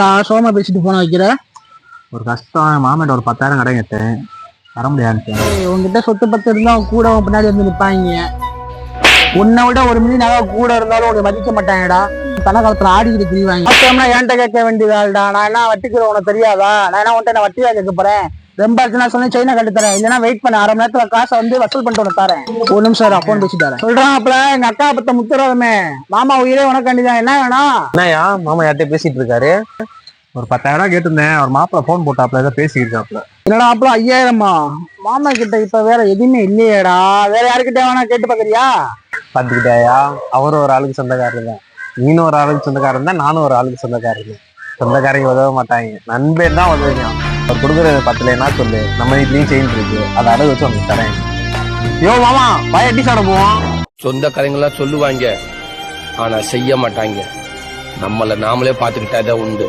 சோமா பேசிட்டு போன வைக்கிற? ஒரு கஷ்டம். மாமேட்ட ஒரு பத்தாயிரம் கடை கேட்டேன். தர முடியாதுன்னு ஏய், உன்கிட்ட சொத்து பத்து இருந்தா கூட பின்னாடி வந்து நிப்பாங்க உன்னை விட ஒரு மில்லி நகை கூட இருந்தாலும் உன்னை மதிக்க மாட்டாங்கடா. தலை காலத்துல ஆடிக்கிட்டு திரிவாங்க மொத்தம்னா என்கிட்ட கேட்க வேண்டியதாள்டா நான் என்ன வட்டிக்கிறேன் உனக்கு தெரியாதா? நான் என்ன உன்கிட்ட நான் வட்டியா கேட்க போறேன்? ரொம்ப அர்ஜென்டா சொன்னேன் சைனா கட்டு தரேன். இல்லைன்னா வெயிட் பண்ண அரை மணி நேரத்துல காசை வந்து வசூல் பண்ணிட்டு உனக்கு தரேன். ஒரு நிமிஷம் அக்கௌண்ட் பேசி தரேன் சொல்றான் அப்பல எங்க அக்கா பத்த முத்துறாதமே மாமா உயிரே உனக்காண்டிதான் என்ன வேணும்? என்னய்யா? மாமா யார்கிட்ட பேசிட்டு இருக்காரு. ஒரு பத்தாயிரம் கேட்டிருந்தேன். ஒரு மாப்பிள்ள ஃபோன் போட்டாப்ல ஏதோ பேசியிருக்காப்ல என்னடா அப்பல ஐயாயிரமா? மாமா கிட்ட இப்ப வேற எதுவுமே இல்லையேடா. வேற யாருக்கிட்ட வேணா கேட்டு பாக்குறியா? பார்த்துக்கிட்டாயா அவரும் ஒரு ஆளுக்கு சொந்தக்காரர் தான். நீனும் ஒரு ஆளுக்கு சொந்தக்காரன் தான் நானும் ஒரு ஆளுக்கு சொந்தக்காரர் சொந்தக்காரங்க உதவ மாட்டாங்க. நண்பன் தான் உதவிங்க அவர் கொடுக்குறது பத்தலைன்னா சொல்லு? நம்ம வீட்லயும் செயின் இருக்கு. அதை அடகு வச்சு உனக்கு தரேன். யோ மாமா பய அடி சாட போவோம் சொந்தக்காரங்களாம் சொல்லுவாங்க. ஆனா செய்ய மாட்டாங்க. நம்மள நாமளே பாத்துக்கிட்டாதான் உண்டு.